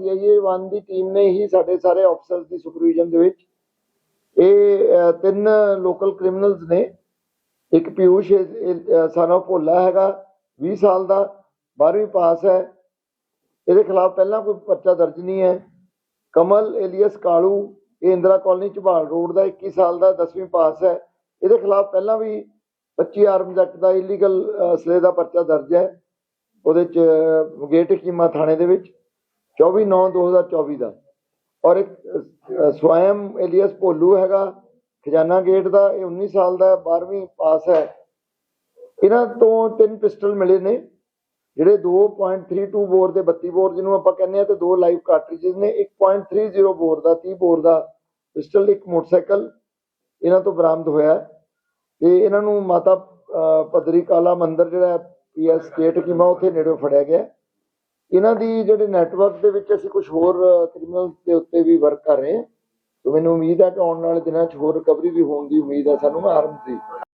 CIA 1 ਦੀ team ਨੇ ਹੀ ਸਾਡੇ ਸਾਰੇ ਆਫੀਸਰਸ ਦੀ ਸੁਪਰਵੀਜ਼ਨ ਦੇ ਵਿੱਚ ਇਹ ਤਿੰਨ ਲੋਕਲ ਕ੍ਰਿਮੀਨਲਸ ਨੇ। ਇੱਕ ਪਿਊਸ਼ ਸਨ ਭੋਲਾ ਹੈਗਾ 20 ਸਾਲ ਦਾ 12ਵੀਂ ਪਾਸ ਹੈ। ਇਹਦੇ ਖਿਲਾਫ ਪਹਿਲਾਂ ਕੋਈ ਪਰਚਾ ਦਰਜ ਨਹੀਂ ਹੈ। ਕਮਲ ਏਲੀਅਸ ਕਾਲੂ, ਇਹ ਇੰਦਰਾ ਕਾਲੋਨੀ ਝਬਾਲ ਰੋਡ ਦਾ 21 ਸਾਲ ਦਾ 10ਵੀਂ ਪਾਸ ਹੈ। ਇਹਦੇ ਖਿਲਾਫ ਪਹਿਲਾਂ ਵੀ 25 ਆਰਮਜ਼ ਐਕਟ ਦਾ ਇਲੀਗਲ ਅਸਲੇ ਦਾ ਪਰਚਾ ਦਰਜ ਹੈ। ਉਹਦੇ ਚ ਗੇਟ ਕੀਮਾ ਥਾਣੇ ਦੇ ਵਿੱਚ। 24 9 2024 ਦਾ ਔਰ ਇੱਕ ਅਹ, ਸਵੈਮ ਏਲੀਅਸ ਭੋਲੂ ਹੈਗਾ ਖਜ਼ਾਨਾ ਗੇਟ ਦਾ ਇਹ 19 ਸਾਲ ਦਾ 12ਵੀਂ ਪਾਸ ਹੈ ਇਹਨਾਂ ਤੋਂ ਤਿੰਨ ਪਿਸਟਲ ਮਿਲੇ ਨੇ ਜਿਹੜੇ 2.32 ਬੋਰ ਦੇ 32 ਬੋਰ ਜਿਹਨੂੰ ਆਪਾਂ ਕਹਿੰਦੇ ਆ ਤੇ ਦੋ ਲਾਈਵ ਕਾਰਟ੍ਰਿਜਸ ਨੇ 1.30 ਬੋਰ ਦਾ 30 ਬੋਰ ਦਾ ਪਿਸਟਲ ਇੱਕ ਮੋਟਰਸਾਈਕਲ ਇਹਨਾਂ ਤੋਂ ਬਰਾਮਦ ਹੋਇਆ ਤੇ ਇਹਨਾਂ ਨੂੰ ਮਾਤਾ ਅਹ, ਪਦਰੀ ਕਾਲਾ ਮੰਦਿਰ ਜਿਹੜਾ ਪੀਐਸ ਸਟੇਟ ਕੀਮਾ ਉੱਥੇ ਨੇੜੇ ਫੜਿਆ ਗਿਆ ਇਹਨਾਂ ਦੀ ਜਿਹੜੇ ਨੈਟਵਰਕ ਦੇ ਵਿੱਚ ਅਸੀਂ ਕੁਝ ਹੋਰ ਕ੍ਰਿਮੀਨਲ ਦੇ ਉੱਤੇ ਵੀ ਵਰਕ ਕਰ ਰਹੇ ਹਾਂ। ਤੇ ਮੈਨੂੰ ਉਮੀਦ ਹੈ ਕਿ ਆਉਣ ਵਾਲੇ ਦਿਨਾਂ 'ਚ ਹੋਰ ਰਿਕਵਰੀ ਵੀ ਹੋਣ ਦੀ ਉਮੀਦ ਹੈ। ਸਾਨੂੰ ਆਰਮ ਦੀ